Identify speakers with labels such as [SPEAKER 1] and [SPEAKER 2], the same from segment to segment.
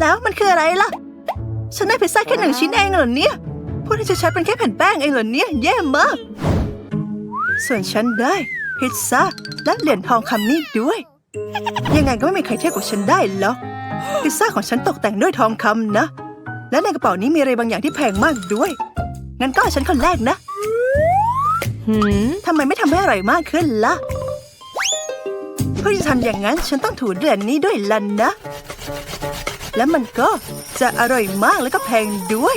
[SPEAKER 1] แล้วมันคืออะไรล่ะ ฉันได้พิซซ่าแค่หนึ่งชิ้นเองเหรอเนี่ยพูดให้ชัดๆเป็นแค่แผ่นแป้งเองเหรอเนี่ยแย่มาก ส่วนฉันได้พิซซ่าและเหรียญทองคำนี้ด้วย ยังไงก็ไม่มีใครเทียบกับฉันได้หรอกพิซซ่าของฉันตกแต่งด้วยทองคำนะ และในกระเป๋านี้มีอะไรบางอย่างที่แพงมากด้วย งั้นก็ฉันคนแรกนะ
[SPEAKER 2] หืม
[SPEAKER 1] ทำไมไม่ทำให้อร่อยมากขึ้นล่ะเพื่อจะทำอย่างนั้นฉันต้องถูเหรียญนี้ด้วยลันนะ และมันก็จะอร่อยมากแล้วก็แพงด้วย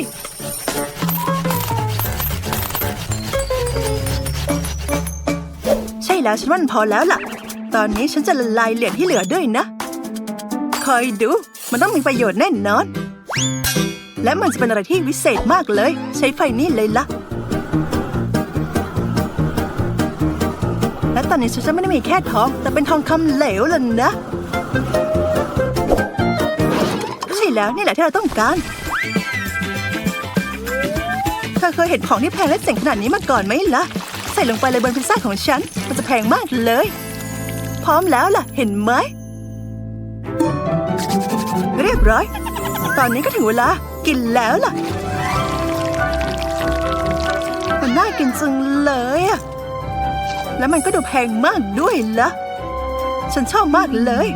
[SPEAKER 1] ใช่แล้วฉันว่ามันพอแล้วล่ะ ตอนนี้ฉันจะละลายเหรียญที่เหลือด้วยนะ คอยดู มันต้องมีประโยชน์แน่นอน และมันจะเป็นอะไรที่วิเศษมากเลย ใช้ไฟนี่เลยล่ะและตอนนี้ฉันจะไม่ได้มีแค่ทอง แต่เป็นทองคำเหลวแล้วนะ แล้วนี่แหละที่เราต้องการเธอเคยเห็นของที่แพงและเจ๋งขนาดนี้มาก่อนไหมล่ะ ใส่ลงไปเลยบนพิซซ่าของฉัน มันจะแพงมากเลย พร้อมแล้วล่ะ เห็นไหม เรียบร้อย ตอนนี้ก็ถึงเวลา กินแล้วล่ะ มันน่ากินจังเลยอะแล้วมันก็ดูแพงมากด้วยล่ะ ฉันชอบมากเลย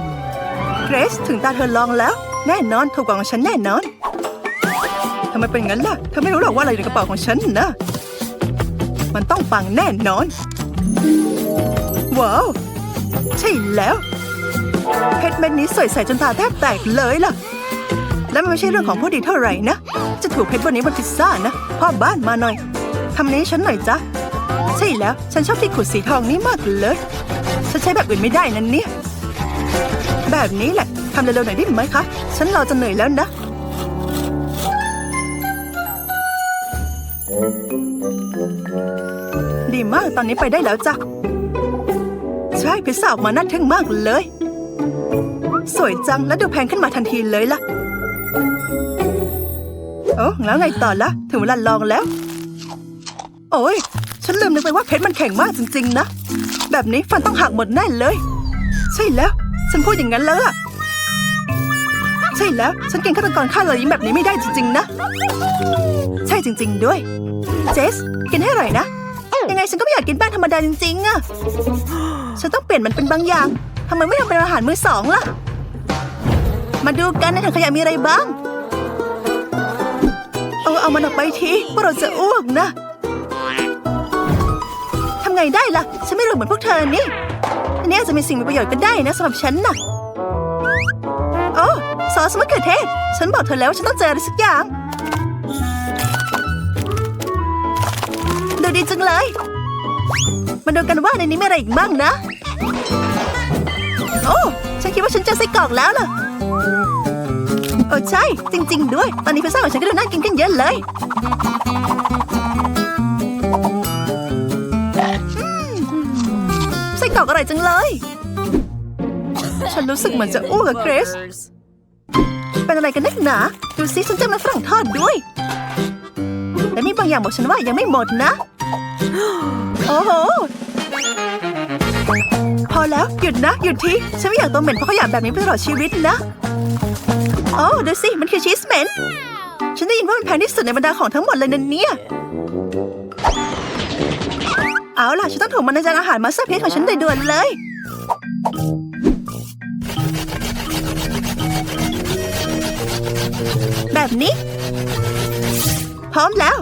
[SPEAKER 1] เกรซถึงตาเธอลองแล้ว แน่นอนถูกกว่าของฉันแน่นอนทำไมเป็นงั้นล่ะเธอไม่รู้หรอกว่าอะไรอยู่ในกระเป๋าของฉันนะ มันต้องปังแน่นอน ว้าว ใช่แล้วเพชรเม็ดนี้สวยใสจนตาแทบแตกเลยล่ะ และมันไม่ใช่เรื่องของผู้ดีเท่าไหร่นะ จะถูกเพชรบนนี้บนพิซซ่านะ พ่อบ้านมาหน่อยทำนี้ฉันหน่อยจ้ะ ใช่แล้ว ฉันชอบที่ขูดสีทองนี้มากเลย ฉันใช้แบบอื่นไม่ได้นั่นเนี่ย แบบนี้แหละำเร็วๆหน่อยได้ไหมคะ ฉันรอจะเหนื่อยแล้วนะ ดีมากตอนนี้ไปได้แล้วจ้ะ ใช่พิซซ่าออกมาน่าทึ่งมากเลย สวยจังและดูแพงขึ้นมาทันทีเลยล่ะ โอ้แล้วไงต่อละถึงเวลาลองแล้ว โอ้ยฉันลืมนึกไปว่าเพชรมันแข็งมากจริง ๆ นะ แบบนี้ฟันต้องหักหมดแน่เลย ใช่แล้ว ฉันพูดอย่างนั้นแล้วอะ ใช่แล้ว ฉันเกินฆาตกรฆ่าเลยยิ้มแบบนี้ไม่ได้จริง ๆ นะ ใช่จริง ๆ ด้วย เจส กินให้อร่อยนะ ยังไงฉันก็ไม่อยากกินแป้งธรรมดาจริงๆอะฉันต้องเปลี่ยนมันเป็นบางอย่างทำไมไม่ทำเป็นอาหารมือสองล่ะ มาดูกันในถังขยะมีอะไรบ้าง เอาเอามันออกไปทีพวกเราจะอ้วกนะทำไงได้ล่ะ ฉันไม่รู้เหมือนพวกเธอนี่อันนี้อาจจะมีสิ่งมีประโยชน์ก็ได้นะสำหรับฉันน่ะ อ้ซอสมะเขือเทศ ฉันบอกเธอแล้วว่าฉันต้องเจออะไรสักอย่าง ดูดีจังเลย มาดูกันว่าในนี้มีอะไรอีกบ้างนะ โอ้ ฉันคิดว่าฉันเจอไส้กรอกแล้วล่ะโอ้ใช่ จริง ๆ ด้วย ตอนนี้พิซซ่าของฉันก็ดูน่ากินขึ้นเยอะเลยไส้กรอกอร่อยจังเลย ฉันรู้สึกเหมือนจะอ้วกอะเกรซ เป็นอะไรกันนักหนา ดูสิฉันเจอมันฝรั่งทอดด้วยและมีบางอย่างบอกฉันว่ายังไม่หมดนะ โอ้โห พอแล้วหยุดนะ หยุดทีฉันไม่อยากตัวเหม็นเพราะขยะแบบนี้ไปตลอดชีวิตนะ โอ้ดูสิ มันคือชีสเหม็น ฉันได้ยินว่ามันแพงที่สุดในบรรดาของทั้งหมดเลยนะเนี่ยเอาล่ะ ฉันต้องถูกมันในจานอาหารมาสเตอร์เพสของฉันโดยด่วนเลย แบบนี้ พร้อมแล้ว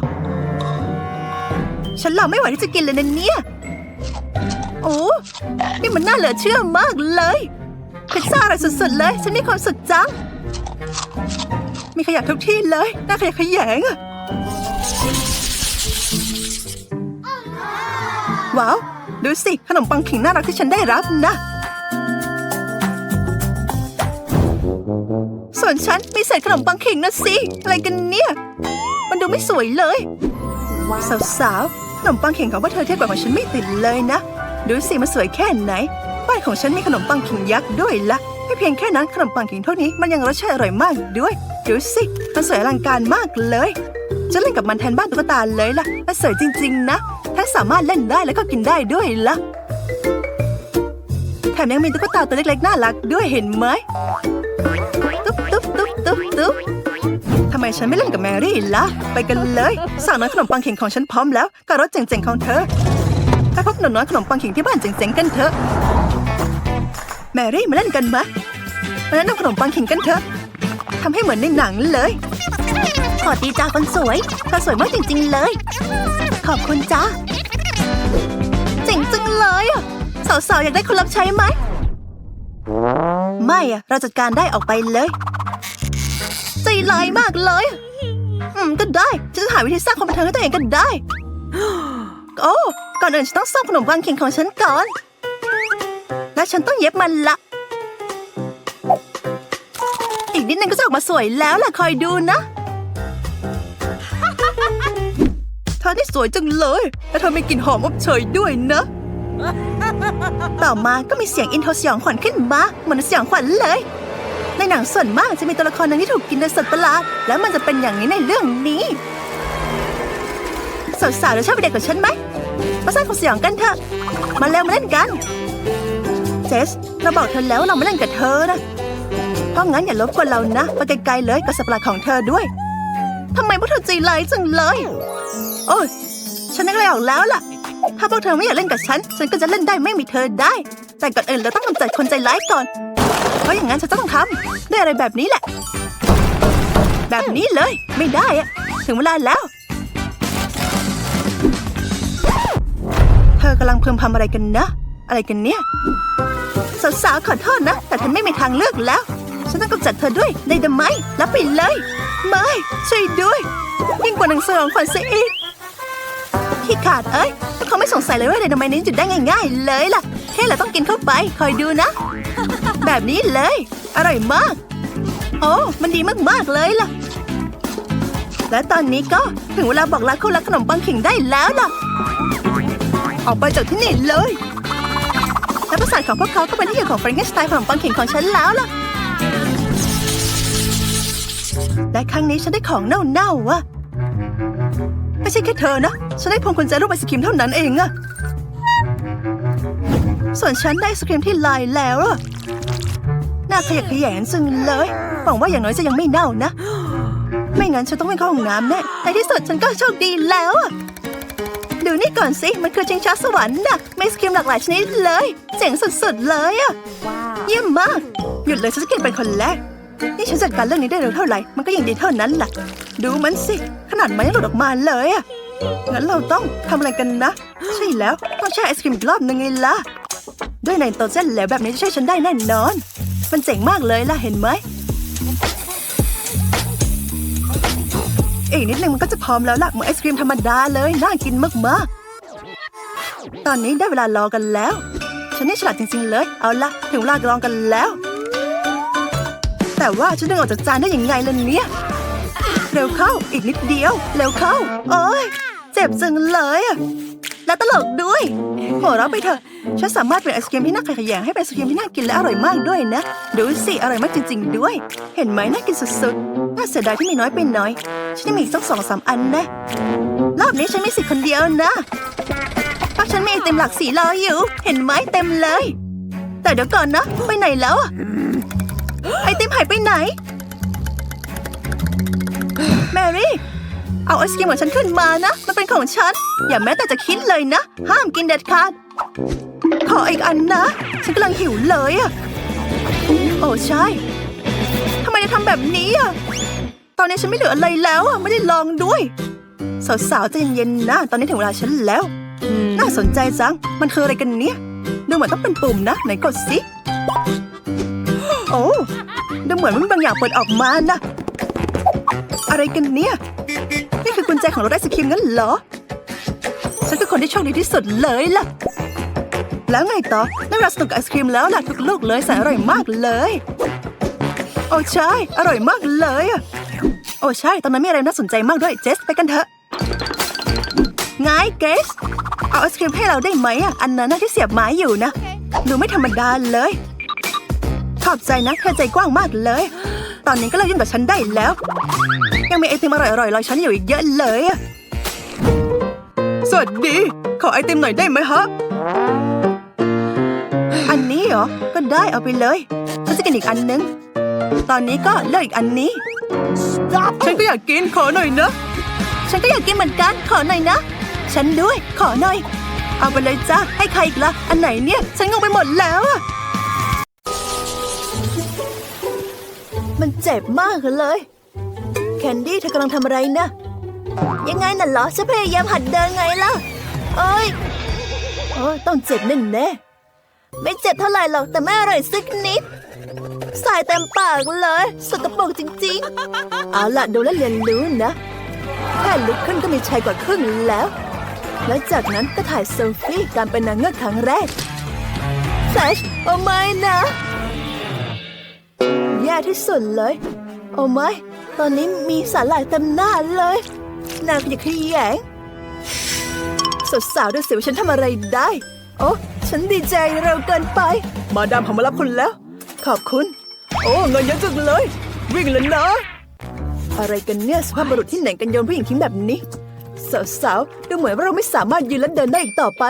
[SPEAKER 1] ฉันรอไม่ไหวที่จะกินเลยนะเนี่ยโอ้นี่มันน่าเหลือเชื่อมากเลยพิซซ่าอร่อยสุดๆเลย ฉันมีความสุขจัง มีขยะทุกที่เลยน่าขยะขยงอะว้าว ดูสิ ขนมปังขิงน่ารักที่ฉันได้รับนะ ส่วนฉันมีเศษขนมปังเขิงนะสิ อะไรกันเนี่ย มันดูไม่สวยเลย สาวๆ ขนมปังเขิงของพวกเธอเทียบกับของฉันไม่ติดเลยนะ ดูสิมันสวยแค่ไหน ป้ายของฉันมีขนมปังเขิงยักษ์ด้วยละไม่เพียงแค่นั้นขนมปังเขิงเท่านี้มันยังรสชาติอร่อยมากด้วย ดูสิมันสวยอลังการมากเลยจะเล่นกับมันแทนบ้านตุ๊กตาเลยล่ะและสวยจริง ๆ นะทั้งสามารถเล่นได้แล้วก็กินได้ด้วยล่ะแถมยังมีตุ๊กตาตัวเล็กๆน่ารักด้วยเห็นไหม ตุ๊บตุ๊บตุ๊บตุ๊บฉันไม่เล่นกับแมรี่ล่ะ ไปกันเลยสั่งน้อยขนมปังเข่งของฉันพร้อมแล้วกับรถเจ๋งๆของเธอไปพบหนูน้อยขนมปังเข่งที่บ้านเจ๋งๆกันเถอะ แมรี่มาเล่นกันไหมมาเล่นขนมปังเข่งกันเถอะทำให้เหมือนในหนังเลยขอดีจ้าคนสวยเธอสวยมากจริง ๆ เลย ขอบคุณจ้าเจ๋งจังเลยอะสาวๆอยากได้คนรับใช้ไหม ไม่อะเราจัดการได้ออกไปเลย ใจลายมากเลย อืมก็ได้ ฉันจะหาวิธีสร้างความบันเทิงให้ตัวเองก็ได้ โอ้ ก่อนอื่นฉันต้องซ่อมขนมปังเข่งของฉันก่อน และฉันต้องเย็บมันละ อีกนิดนึงก็จะออกมาสวยแล้วล่ะคอยดูนะเธอที่สวยจังเลย และเธอมีกลิ่นหอมอบเชยด้วยนะ ต่อมาก็มีเสียงอินโทรสยองขวัญขึ้นมาเหมือนสยองขวัญเลย ในหนังส่วนมากจะมีตัวละครหนึงที่ถูกกินโดยสัตว์ประหลาด แล้วมันจะเป็นอย่างนี้ในเรื่องนี้ สาวๆเราชอบไปเด็กกับฉันไหมมาสร้างความสยองกันเถอะ มาเร็วมาเล่นกัน เจส เราบอกเธอแล้วเราไม่เล่นกับเธอนะ เพราะงั้นอย่าลบกวนเรานะ ไปไกลๆเลยกับสัตว์ประหลาดของเธอด้วยทำไมพวกเธอใจร้ายจังเลย โอ้ย ฉันนึกอะไรออกแล้วล่ะ ถ้าพวกเธอไม่อยากเล่นกับฉัน ฉันก็จะเล่นได้ไม่มีเธอได้ แต่ก่อนอื่นเราต้องกำจัดคนใจร้ายก่อน เพราะอย่างนั้นฉันต้องทำได้อะไรแบบนี้แหละ แบบนี้เลย ไม่ได้อะถึงเวลาแล้ว เธอกำลังเพึมพำอะไรกันนะ อะไรกันเนี่ยสาวๆขอโทษนะ แต่ฉันไม่มีทางเลือกแล้ว ฉันต้องกำจัดเธอด้วยในดไมรับไปเลย ไม่ช่วยด้วย ยิ่งกว่าหนังสยองขวัญซะอีก ขี้ขาดเอ้ยเขาไม่สงสัยเลยว่าไดนาไมต์นี้จุดได้ง่าย ๆ เลยล่ะแค่เราต้องกินเข้าไปคอยดูนะ แบบนี้เลย อร่อยมาก โอ้มันดีมากๆเลยล่ะ และตอนนี้ก็ถึงเวลาบอกลาคู่รักขนมปังขิงได้แล้วล่ะ ออกไปจากที่นี่เลยและประสาทของพวกเขาก็เป็นที่อยู่ของแฟรงเกนสไตน์ขนมปังขิงของฉันแล้วล่ะและครั้งนี้ฉันได้ของเน่าๆว่ะ ไม่ใช่แค่เธอนะ ฉันได้พวงกุญแจรูปไอศครีมเท่านั้นเองอะส่วนฉันได้ไอศครีมที่ลายแล้วอะน่าขยะแขยงจังเลยหวังว่าอย่างน้อยจะยังไม่เน่านะ ไม่งั้นฉันต้องไปเข้าห้องน้ำแน่ในที่สุดฉันก็โชคดีแล้วอะดูนี่ก่อนสิ มันคือชิงช้าสวรรค์นะมีไอศครีมหลากหลายชนิดเลย เจ๋งสุดๆเลยอะเยี่ยมมาก หยุดเลยฉันจะกินเป็นคนแรก นี่ฉันจัดการเรื่องนี้ได้เร็วเท่าไหร่ มันก็ยังดีเท่านั้นแหละ ดูมันสิ ขนาดมันยังหลุดออกมาเลยอะงั้นเราต้องทำอะไรกันนะ ใช่แล้ว ต้องแช่ไอศครีมอีกรอบนึงไงล่ะ ด้วยในโตเส้นเหลวแบบนี้จะช่วยฉันได้แน่นอน มันเจ๋งมากเลยล่ะ เห็นไหมอีกนิดนึงมันก็จะพร้อมแล้วล่ะเหมือนไอศครีมธรรมดาเลย น่ากินมากๆ ตอนนี้ได้เวลารอกันแล้ว ฉันนี่ฉลาดจริงๆเลย เอาละถึงเวลารองกันแล้ว แต่ว่าฉันดึงออกจากจานได้อยังไงล่ะเนี่ย เร็วเข้า อีกนิดเดียว เร็วเข้า โอ้ยเจ็บจังเลยอะและตลกด้วยหัวเราะไปเถอะ ฉันสามารถเป็นไอศกรีมที่น่าขยงให้เป็นไอศกรีมที่น่ากินและอร่อยมากด้วยนะ ดูสิ อร่อยมากจริง ๆ ด้วย เห็นไหมน่ากินสุดๆ น่าเสียดายที่มีน้อยไปหน่อย ฉันยังมีอีกสักสองสามอันนะ รอบนี้ฉันมีสิทธิ์คนเดียวนะเพราะฉันมีไอติมหลากสีรออยู่ เห็นไหมเต็มเลย แต่เดี๋ยวก่อนนะ ไปไหนแล้วอะ ไอติมหายไปไหน แมรี่ เอาไอศกรีมของฉันขึ้นมานะ มันเป็นของฉัน อย่าแม้แต่จะคิดเลยนะ ห้ามกินเด็ดขาด ขออีกอันนะ ฉันกำลังหิวเลยอะโอ้ใช่ทำไมได้ทำแบบนี้อะตอนนี้ฉันไม่เหลืออะไรแล้วอะไม่ได้ลองด้วย สาวๆใจเย็นๆนะ ตอนนี้ถึงเวลาฉันแล้ว
[SPEAKER 2] อืม
[SPEAKER 1] น่าสนใจจัง มันคืออะไรกันเนี่ย ดูเหมือนต้องเป็นปุ่มนะ ไหนกดสิ โอ้ดูเหมือนมันบางอย่างเปิดออกมานะอะไรกันเนี่ย นี่คือกุญแจของรถไอศครีมงั้นเหรอ ฉันคือคนที่โชคดีที่สุดเลยล่ะ แล้วไงต่อได้เวลาสนุกไอศครีมแล้วล่ะทุกลูกเลยแสนอร่อยมากเลย โอ้ใช่ อร่อยมากเลยอะโอ้ใช่ ตอนนั้นมีอะไรน่าสนใจมากด้วย เจสไปกันเถอะไงเกรซเอาไอศครีมให้เราได้ไหมอะอันนั้นนะที่เสียบไม้อยู่นะ ดูไม่ธรรมดาเลย ขอบใจนะเธอใจกว้างมากเลย ตอนนี้ก็เลิกยุ่งกับฉันได้แล้ว ยังมีไอติมอร่อยๆรอฉันอยู่อีกเยอะเลยอะสวัสดี ขอไอติมหน่อยได้ไหมฮะ อันนี้เหรอ ก็ได้เอาไปเลยฉันจะกินอีกอันนึง ตอนนี้ก็เลือกอีกอันนี้ ฉันก็อยากกินขอหน่อยนะ ฉันก็อยากกินเหมือนกันขอหน่อยนะ ฉันด้วยขอหน่อย เอาไปเลยจ้าให้ใครอีกละอันไหนเนี่ย ฉันงงไปหมดแล้วอะ มันเจ็บมากเลย แคนดี้เธอกำลังทำอะไรนะ ยังไงน่ะเหรอฉันพยายามหัดเดินไงล่ะเอ้ยโอ้ยต้องเจ็บแน่แน่ไม่เจ็บเท่าไหร่หรอกแต่ไม่อร่อยสักนิด สายเต็มปากเลย สกปรกจริงๆ เอาละดูแลวเรียนรู้นะแค่ลุกขึ้นก็มีชัยกว่าครึ่งแล้ว และจากนั้นก็ถ่ายเซลฟี่การเป็นนางเงือกครั้งแรกแฟชโอ้ไม่นะ แย่ที่สุดเลย โอ้ไม่ตอนนี้มีสาหร่ายเต็มหน้าเลยหน้าขยะแขยงสดสาวดูสิว่าฉันทำอะไรได้ โอ้ฉันดีใจเร็วเกินไป มาดามผมมารับคุณแล้ว ขอบคุณ โอ้เงินเยอะจังเลย วิ่งเลยนะ อะไรกันเนี่ยสภาพบุรุษที่ไหนกันโยนผู้หญิงทิ้งแบบนี้สาวๆดูเหมือนว่าเราไม่สามารถยืนและเดินได้อีกต่อไป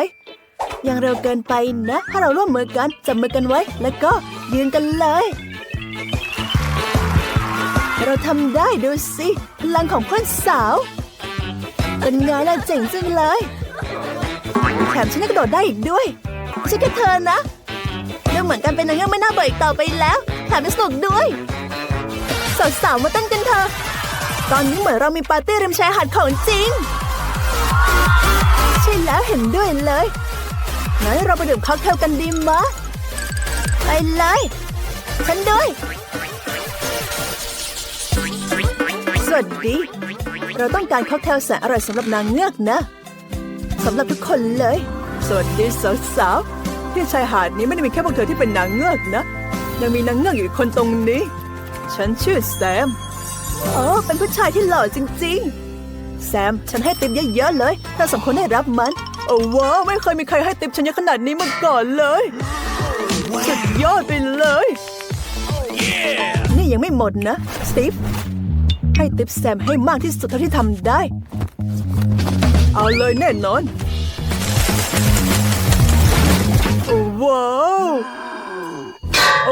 [SPEAKER 1] ยังเร็วเกินไปนะ ถ้าเราร่วมมือกันจับมือกันไว้ แล้วก็ยืนกันเลย เราทำได้ดูสิ พลังของเพื่อนสาว เป็นไงล่ะเจ๋งจังเลย แถมฉันยังกระโดดได้อีกด้วยไม่ใช่แค่เธอนะดูเหมือนกันเป็นนางเงือกไม่น่าเบื่ออีกต่อไปแล้ว แถมยังสนุกด้วย สาวๆมาเต้นกันเถอะตอนนี้เหมือนเรามีปาร์ตี้ริมชายหาดของจริง ใช่แล้วเห็นด้วยเลยงั้นเราไปดื่มค็อกเทลกันดีมะ ไปเลย ฉันด้วย วัสดี เราต้องการค็อกเทลแสนอร่อยสำหรับนางเงือกนะสำหรับทุกคนเลย สวัสดีสาวๆที่ชายหาดนี้ไม่ได้มีแค่พวกเธอที่เป็นนางเงือกนะ ยังมีนางเงือกอยู่อีกคนตรงนี้ ฉันชื่อแซมโอ้เป็นผู้ชายที่หล่อจริง ๆ แซม ฉันให้ติปเยอะๆเลยเธอสมควรได้รับมัน โอ้ว้าวไม่เคยมีใครให้ติปฉันเยอะขนาดนี้มาก่อนเลยสุดยอดไปเลย นี่ยังไม่หมดนะสตีฟ ให้ติปแซมให้มากที่สุดเท่าที่ทำได้ เอาเลยแน่นอนว้าวโอ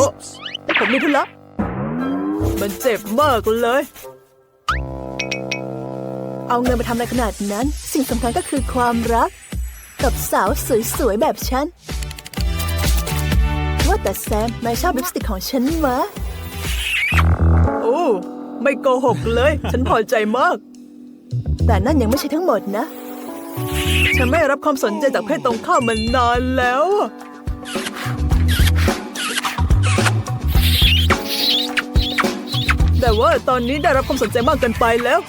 [SPEAKER 1] ้ผมมีธุระมันเจ็บมากเลย เอาเงินไปทำอะไรขนาดนั้น สิ่งสำคัญก็คือความรัก กับสาวสวยๆแบบฉัน แต่แซมนายชอบลิปสติกของฉันมะโอ้ไม่โกหกเลย ฉันพอใจมาก แต่นั่นยังไม่ใช่ทั้งหมดนะ ฉันไม่รับความสนใจจากเพศตรงข้ามมานานแล้วอะแต่ว่าตอนนี้ได้รับความสนใจมากเกินไปแล้ว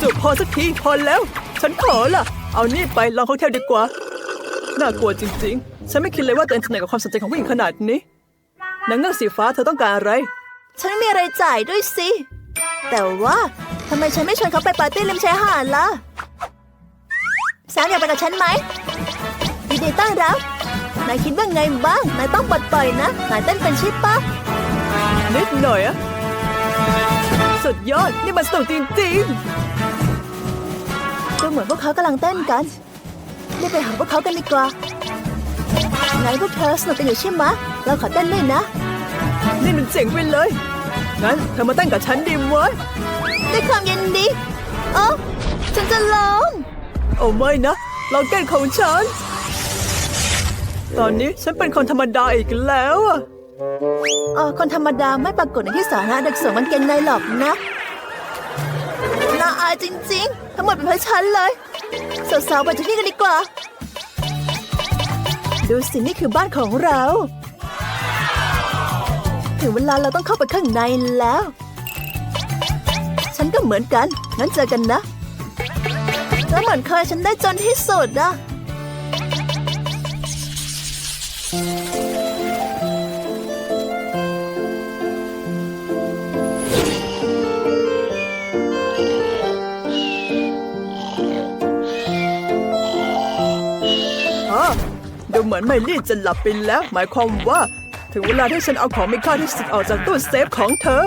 [SPEAKER 1] จุพอสักทีพอแล้ว ฉันขอล่ะ เอานี่ไปลองค็อกเทลดีกว่า น่ากลัวจริงๆ ฉันไม่คิดเลยว่าตัวเองจะเหนื่อยกับความสนใจของผู้หญิงขนาดนี้นางเงือกสีฟ้าเธอต้องการอะไร ฉันไม่มีอะไรจ่ายด้วยสิ แต่ว่าทำไมฉันไม่ชวนเขาไปปาร์ตี้ริมชายหาดล่ะแซมอยากไปกับฉันไหมยินดีต้อนรับ นายคิดว่าไงบ้าง นายต้องปลดปล่อยนะ นายเต้นเป็นชิปปะนิดหน่อยอะสุดยอด นี่มันสนุกจริงๆดูเหมือนพวกเขากำลังเต้นกัน รีบไปหาพวกเขากันดีกว่าไงพวกเธอสนุกกันอยู่ใช่ไหมะเราขอเต้นด้วยนะ นี่มันเจ๋งไปเลย งั้นเธอมาเต้นกับฉันดีไหมด้วยความยินดีเอ้าฉันจะลองโอ้ไม่นะลองเต้นของฉัน ตอนนี้ฉันเป็นคนธรรมดาอีกแล้วอะเออคนธรรมดาไม่ปรากฏในที่สาธารณะเด็กสวมกางเกงในหรอกนะน่าอายจริงๆ ทั้งหมดเป็นเพราะฉันเลย สาวๆไปจากที่กันดีกว่า ดูสินี่คือบ้านของเรา ถึงเวลาเราต้องเข้าไปข้างในแล้ว ฉันก็เหมือนกัน งั้นเจอกันนะแล้วเหมือนเคยฉันได้จนที่สุดอะ ดูเหมือนไมลี่จะหลับไปแล้ว หมายความว่า ถึงเวลาที่ฉันเอาของมีค่าที่สุดออกจากตู้เซฟของเธอ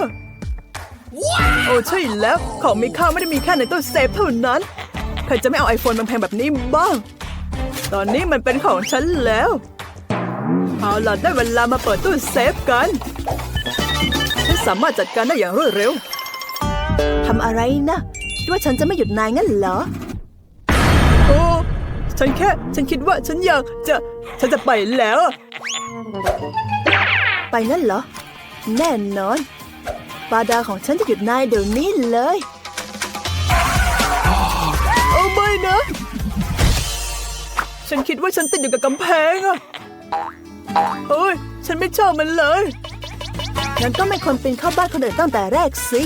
[SPEAKER 1] โอ้ใช่แล้ว ของมีค่าไม่ได้มีแค่ในตู้เซฟเท่านั้น ใครจะไม่เอาไอโฟนแพงๆแบบนี้บ้าง ตอนนี้มันเป็นของฉันแล้ว เอาล่ะได้เวลามาเปิดตู้เซฟกัน ฉันสามารถจัดการได้อย่างรวดเร็วทำอะไรนะคิดว่าฉันจะไม่หยุดนายงั้นเหรอ โอ้ ฉันแค่ ฉันคิดว่าฉันอยากจะ ฉันจะไปแล้ว ไปนั่นเหรอ แน่นอนบาดาของฉันจะหยุดนายเดี๋ยวนี้เลยโอ้ไม่นะ ฉันคิดว่าฉันติดอยู่กับกำแพงอะโอ้ย ฉันไม่ชอบมันเลยงั้นก็ไม่ควรปีนเข้าบ้านคนอื่นตั้งแต่แรกสิ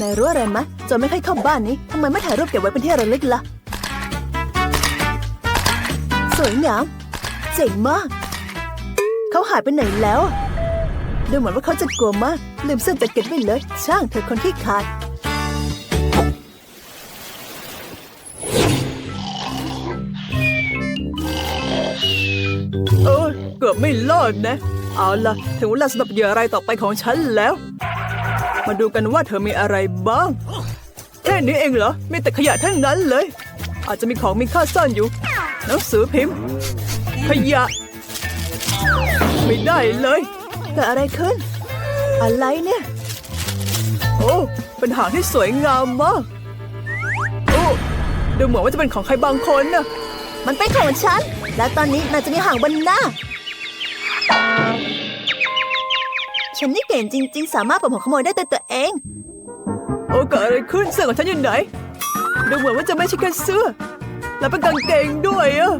[SPEAKER 1] นายรู้อะไรไหมะจนไม่ค่อยเข้าบ้านนี้ทำไมไม่ถ่ายรูปเก็บไว้เป็นที่ระลึกล่ะ สวยงาม เจ๋งมาก เขาหายไปไหนแล้ว ดูเหมือนว่าเขาจะกลัวมาก ลืมเสื้อแจ็คเก็ตไว้เลย ช่างเธอคนที่ขาด โอ้ยเกือบไม่รอดนะ เอาล่ะ ถึงเวลาสำหรับเหยื่ออะไรายต่อไปของฉันแล้ว มาดูกันว่าเธอมีอะไรบ้าง แค่นี้เองเหรอ มีแต่ขยะทั้งนั้นเลย อาจจะมีของมีค่าซ่อนอยู่หนังสือพิมพ์ ขยะ ไม่ได้เลยเกิดอะไรขึ้น อะไรเนี่ย โอ้เป็นหางที่สวยงามมากโอ้ดูเหมือนว่าจะเป็นของใครบางคนนะมันเป็นของฉัน และตอนนี้นายจะมีหางบนหน้า ฉันนี่เก่งจริง ๆ สามารถปลดหัวขโมยได้ด้วยตัวเอง โอ้เกิดอะไรขึ้นเสื้อของฉันอยู่ไหนดูเหมือนว่าจะไม่ใช่แค่เสื้อ แล้วเป็นกางเกงด้วยอะ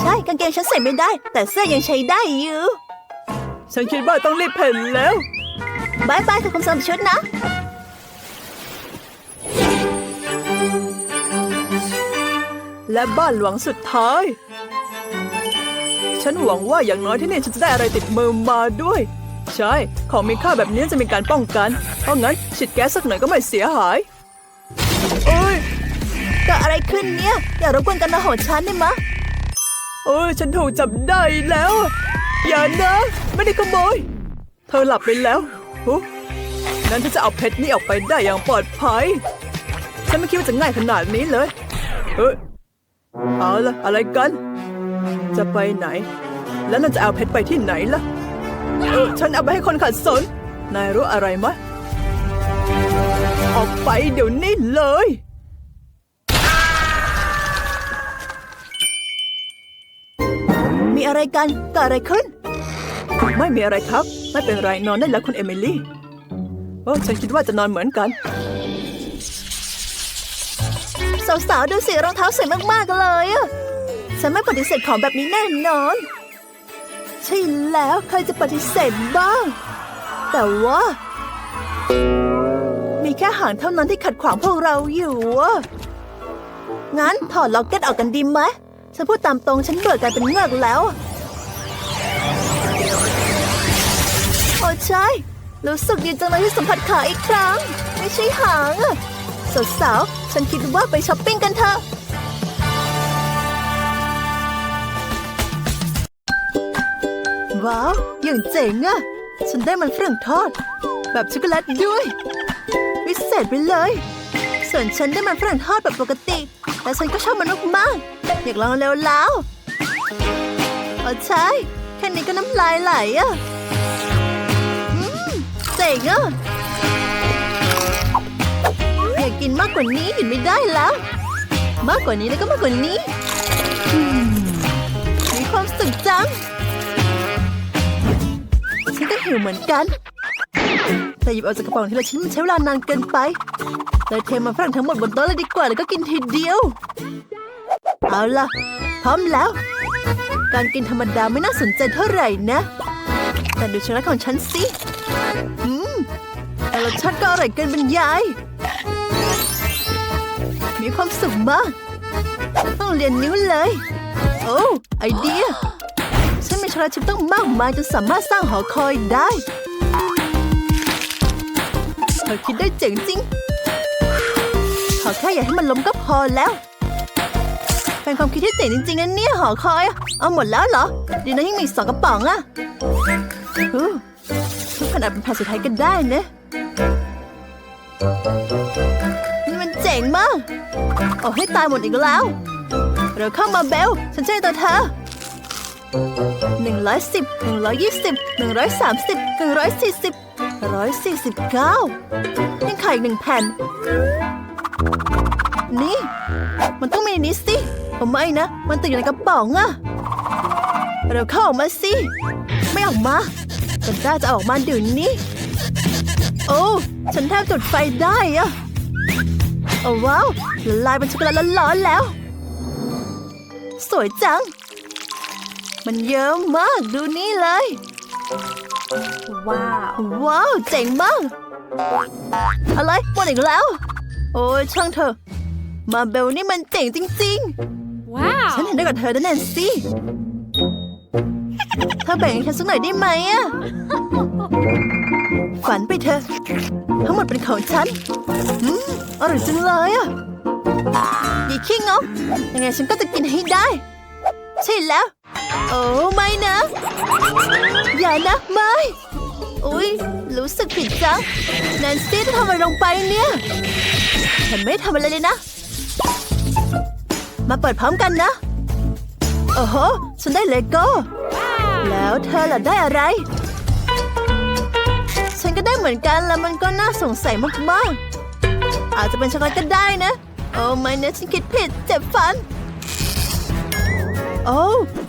[SPEAKER 1] ใช่กางเกงฉันใส่ไม่ได้ แต่เสื้อยังใช้ได้อยู่ ฉันคิดว่าต้องรีบเพ่นแล้วบายบายขอบคุณสำหรับชุดนะ และบ้านหลังสุดท้าย ฉันหวังว่าอย่างน้อยที่นี่ฉันจะได้อะไรติดมือมาด้วย ใช่ ของมีค่าแบบนี้จะมีการป้องกัน เพราะงั้นฉีดแก๊สสักหน่อยก็ไม่เสียหายโอ้ยเกิดอะไรขึ้นเนี่ย อย่ารบกวนกันมาโหดฉันได้ไหมะ โอ้ยฉันถูกจับได้แล้ว อย่านะ ไม่ได้ขโมย เธอหลับไปแล้วนั้นฉันจะเอาเพชรนี่ออกไปได้อย่างปลอดภัย ฉันไม่คิดว่าจะง่ายขนาดนี้เลยเฮ้ยเอาละอะไรกัน จะไปไหน แล้วนั่นจะเอาเพชรไปที่ไหนล่ะ เออฉันเอาไปให้คนขัดสน นายรู้อะไรไหมออกไปเดี๋ยวนี้เลย มีอะไรกันเกิดอะไรขึ้น ไม่มีอะไรครับ ไม่เป็นไรนอนได้แล้วคุณเอมิลี่โอ้ฉันคิดว่าจะนอนเหมือนกันสาวๆดูสิรองเท้าสวยมากๆเลยอะฉันไม่ปฏิเสธของแบบนี้แน่นอน ใช่แล้วใครจะปฏิเสธบ้าง แต่ว่า มีแค่หางเท่านั้นที่ขัดขวางพวกเราอยู่งั้นถอดล็อกเก็ตออกกันดีไหม ฉันพูดตามตรงฉันเบื่อการเป็นเงือกแล้ว โอ้ใช่ รู้สึกดีจังเลยที่สัมผัสขาอีกครั้ง ไม่ใช่หางอะสาวฉันคิดว่าไปช้อปปิ้งกันเถอะว้าวอย่างเจ๋งอะฉันได้มันฝรั่งทอด แบบช็อกโกแลตด้วย วิเศษไปเลย ส่วนฉันได้มันฝรั่งทอดแบบปกติและฉันก็ชอบมันมากๆ อยากลองเร็วแล้วโอ้ใช่ แค่นี้ก็น้ำลายไหลอะเจ๋งอะอยากกินมากกว่านี้หยุดไม่ได้แล้ว มากกว่านี้แล้วก็มากกว่านี้ มีความสุขจังฉันก็หิวเหมือนกัน แต่หยิบออกจากกระป๋องทีละชิ้นมันใช้เวลานานเกินไป เลยเทมันฝรั่งทั้งหมดบนโต๊ะเลยดีกว่าแล้วก็กินทีเดียว เอาล่ะ พร้อมแล้ว การกินธรรมดาไม่น่าสนใจเท่าไหร่นะ แต่ดูช็อตของฉันสิ อืมแต่รสชาติก็อร่อยเกินบรรยาย มีความสุขมาก ต้องเรียนนิ้วเลย โอ้ ไอเดีย ฉันมีช็อตชิพต้องมากมายจนสามารถสร้างหอคอยได้เธอคิดได้เจ๋งจริง ขอแค่อย่าให้มันล้มก็พอแล้ว เป็นความคิดที่เจ๋งจริงๆนะเนี่ยหอคอย เอาหมดแล้วเหรอ ดีนะยังมีสองกระป๋องอะทุกคนอาจเป็นแผนสุดท้ายกันได้นะนี่มันเจ๋งมากโอ้ให้ตายหมดอีกแล้ว เราเข้ามาเบล ฉันช่วยตัวเธอหนึ่งร้อยสิบหนึ่งร้อยยี่สิบหนึ่งร้อยสามสิบหนึ่งร้อยสี่สิบร้อยสี่สิบเก้ายังขาดอีกหนึ่งแผ่น นี่ มันต้องมีนนี้สิ ผมไม่นะ มันติดอยู่ในกระป๋องอะเร็วเข้าออกมาสิ ไม่ออกมาก็ได้จะเอาออกมาเดี๋ยวนี้ โอ้ ฉันแทบจุดไฟได้อะโอ้ว้าวละลายเป็นช็อกโกแลตร้อนๆแล้ว สวยจัง มันเยอะมากดูนี่เลย
[SPEAKER 2] ว้าว
[SPEAKER 1] ว้าว เจ๋งมาก อะไรหมดอีกแล้ว โอ้ยช่างเถอะ มาเบลนี่มันเจ๋งจริง
[SPEAKER 2] ว้า
[SPEAKER 1] ๆ
[SPEAKER 2] ว
[SPEAKER 1] ฉันเห็นด้วยกับเธอนะแนนซี่เธอแบ่งให้ฉันสักหน่อยได้ไหมอะฝันไปเถอะทั้งหมดเป็นของฉันอืมอร่อยจังเลยอะอย่าขี้งกยังไงฉันก็จะกินให้ได้ ใช่แล้ว โอ้ไม่นะ อย่านะไม่อุ๊ย รู้สึกผิดจังแนนซี่จะทำอะไรลงไปเนี่ยฉันไม่ทำอะไรเลยนะ มาเปิดพร้อมกันนะ โอ้โห ฉันได้เลโก้ แล้วเธอล่ะได้อะไร ฉันก็ได้เหมือนกันแล้วมันก็น่าสงสัยมากๆ อาจจะเป็นช็อกโกแลตก็ได้นะ โอ้ไม่นะฉันคิดผิด เจ็บฟัน โอ้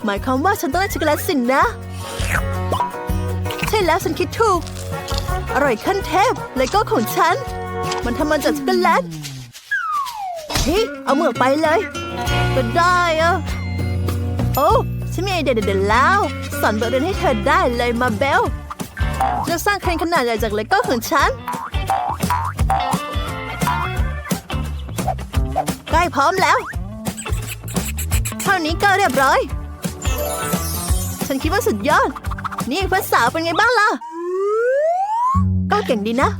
[SPEAKER 1] หมายความว่าฉันต้องได้ช็อกโกแลตสินนะ ใช่แล้วฉันคิดถูก อร่อยขั้นเทพเลโก้ของฉัน มันทำมาจากช็อกโกแลตเฮ้ยเอาเมือกไปเลย ก็ได้อะโอ้ฉันมีไอเดียเด็ดๆแล้ว สอนบทเรียนให้เธอได้เลยมาเบลจะสร้างเครนขนาดใหญ่จากเลโก้ของฉันใกล้พร้อมแล้ว เท่านี้ก็เรียบร้อย ฉันคิดว่าสุดยอด นี่ภาษาวเป็นไงบ้างล่ะ ก็เก่งดีนะ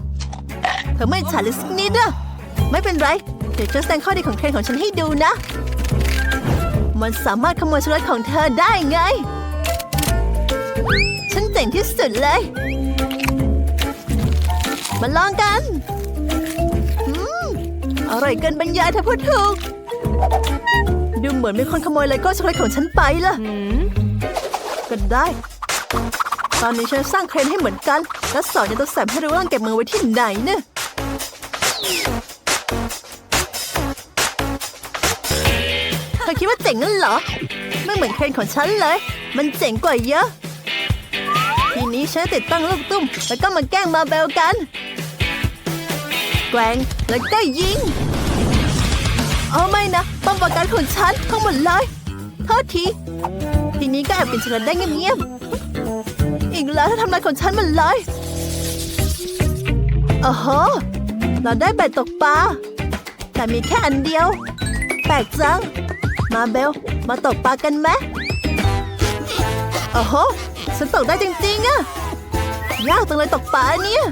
[SPEAKER 1] เธอไม่ฉาดเลยสักนิดอะไม่เป็นไร เดี๋ยวจะแสดงข้อดีของเทรนของฉันให้ดูนะ มันสามารถขโมยช็อกโกแลตของเธอได้ไง ฉันเจ๋งที่สุดเลย มาลองกันอืมอร่อยเกินบรรยายเธอพูดถูก ดูเหมือนมีคนขโมยเลโก้ช็อกโกแลตของฉันไปล่ะ
[SPEAKER 2] หืม
[SPEAKER 1] ก็ได้ ตอนนี้ฉันสร้างเครนให้เหมือนกัน และสอนยังตัวแสบให้รู้ว่าต้องเก็บมือไว้ที่ไหนเนี่ย ว่าเจ๋งนั่นเหรอ ไม่เหมือนเครนของฉันเลย มันเจ๋งกว่าเยอะ ทีนี้ฉันติดตั้งลูกตุ้ม แล้วก็มาแกล้งมาเบลกัน แกว่งแล้วก็ยิงเอาไม่นะป้อมปราการของฉันทั้งหมดเลยโทษที ทีนี้ก็แอบกินช็อกโกแลตได้เงียบๆอีกแล้วถ้าทำลายของฉันมันเลยโอ้โหเราได้ใบตกปลาแต่มีแค่อันเดียว แปลกจัง มาเบล มาตกปลากันไหมโอ้โหฉันตกได้จริงๆอะยากจังเลยตกปลาเนี่ย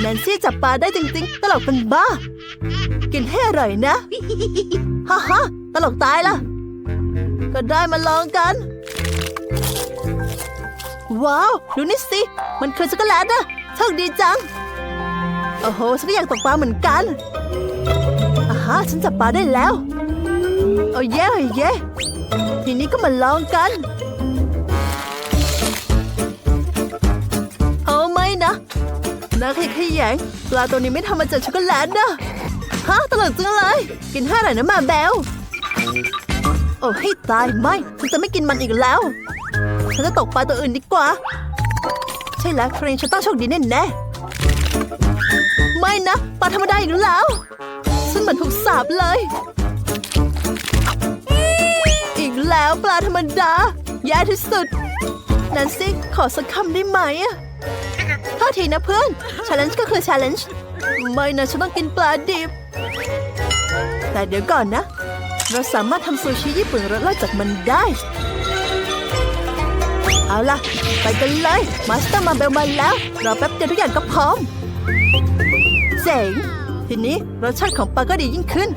[SPEAKER 1] แนนซี่จับปลาได้จริงๆ ตลกเป็นบ้า กินให้อร่อยนะ ฮ่าฮ่าตลกตายละก็ได้มาลองกัน ว้าว ดูนี่สิ มันคือช็อกโกแลตอะโชคดีจัง โอ้โหฉันก็อยากตกปลาเหมือนกัน ฮะฉันจับปลาได้แล้วโอ้เย่โอ้เย่ทีนี้ก็มาลองกัน เอาไม่นะน่าขยขยงปลาตัวนี้ไม่ทำมาจากช็อกโกแลตนะฮะตลกจังเลย กินให้อร่อยนะมาแบลโอ้ให้ตายไม่ฉันจะไม่กินมันอีกแล้ว ฉันจะตกปลาตัวอื่นดีกว่า ใช่แล้วครีนฉันต้องโชคดีแน่แน่ไม่นะปลาธรรมดาอีกแล้ว ฉันเหมือนถูกสาบเลย อีกแล้วปลาธรรมดา แย่ที่สุด นันซี่ขอสักคำได้ไหมอะโทษทีนะเพื่อน challenge ก็คือ challenge ไม่นะฉันต้องกินปลาดิบ แต่เดี๋ยวก่อนนะ เราสามารถทำซูชิญี่ปุ่นรสเลิศจากมันได้ เอาล่ะ ไปกันเลยมาสเตอร์มาเบลมาแล้ว รอแป๊บเดียวทุกอย่างก็พร้อม เจ๋ง ทีนี้รสชาติของปลาก็ดียิ่งขึ้น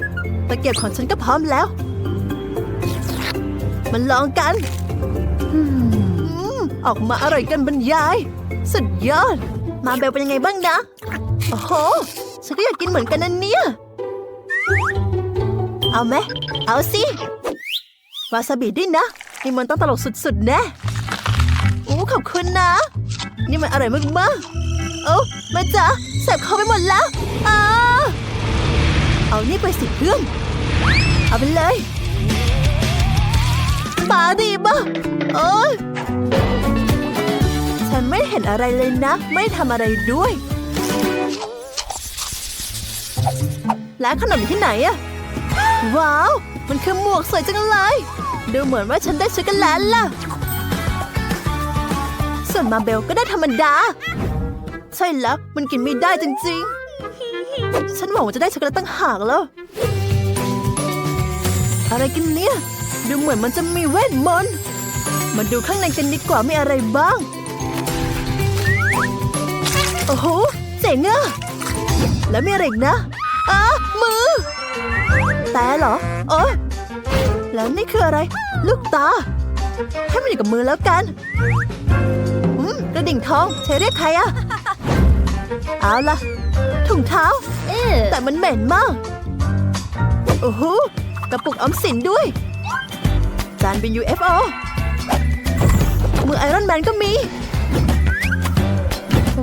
[SPEAKER 1] ตะเกียบของฉันก็พร้อมแล้ว มันลองกันออกมาอร่อยกันบรรยาย สุดยอด มาเบลเป็นยังไงบ้างนะ โอ้โห ฉันก็อยากกินเหมือนกันนะเนี่ย เอาไหม เอาสิ วาซาบิด้วยนะ นี่มันต้องตลกสุดๆแน่โอ้ขอบคุณนะ นี่มันอร่อยมากๆ โอ้แม่จ๋าแสบคอไปหมดแล้วอ้า เอานี่ไปสิเพื่อน เอาไปเลยบาดีบ้าโอ้ยฉันไม่เห็นอะไรเลยนะ ไม่ทำอะไรด้วย แล้วขนมอยู่ที่ไหนอะว้าว มันคือหมวกสวยจังเลย ดูเหมือนว่าฉันได้ช็อกโกแลตล่ะ ส่วนมาเบลก็ได้ธรรมดา ใช่แล้ว มันกินไม่ได้จริงๆ ฉันหวังว่าจะได้ช็อกโกแลตตั้งหากแล้ว อะไรกันเนี่ย ดูเหมือนมันจะมีเวทมนต์ มาดูข้างในกันดีกว่ามีอะไรบ้าง โอ้โห เจ๋งอะแล้วมีอะไรอีกนะอ้ามือ แต่เหรอโอ้แล้วนี่คืออะไร ลูกตา ให้มันอยู่กับมือแล้วกันอืมกระดิ่งทองใช้เรียกใครอะเอาล่ะถุงเท้า แต่มันเหม็นมาก โอ้โหกระปุกออมสินด้วย จานเป็น UFO มือไอรอนแมนก็มี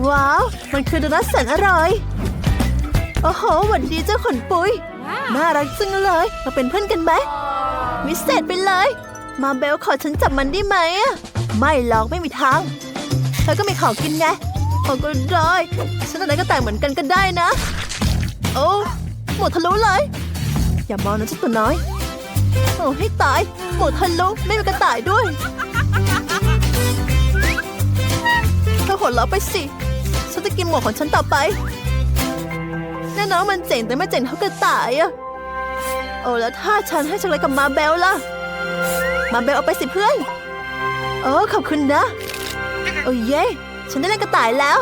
[SPEAKER 1] ว้าว มันคือโดนัทแสนอร่อย โอ้โหหวัดดีเจ้าขนปุย
[SPEAKER 2] Wow.
[SPEAKER 1] น่ารักจังเลย มาเป็นเพื่อนกันไหมวิเศษไปเลย มาเบลขอฉันจับมันได้ไหมอะไม่หรอกไม่มีทางเธอก็มีของกินไงโอ้ก็ได้ฉันอะไรก็แต่งเหมือนกันก็ได้นะ โอ้หมดทะลุเลย อย่ามองนะเจ้าตัวน้อย โอ้ให้ตาย หมดทะลุไม่มีกระต่ายด้วยเธอหัวเราะไปสิ ฉันจะกินหมวกของฉันต่อไป แน่นอนมันเจ๋งแต่ไม่เจ๋งเท่ากระต่ายอะโอ้แล้วถ้าฉันให้ช็อกโกแลตกับมาเบลล่ะ มาเบลเอาไปสิเพื่อนโอ้ขอบคุณนะ โอ้เย่ฉันได้เล่นกระต่ายแล้ว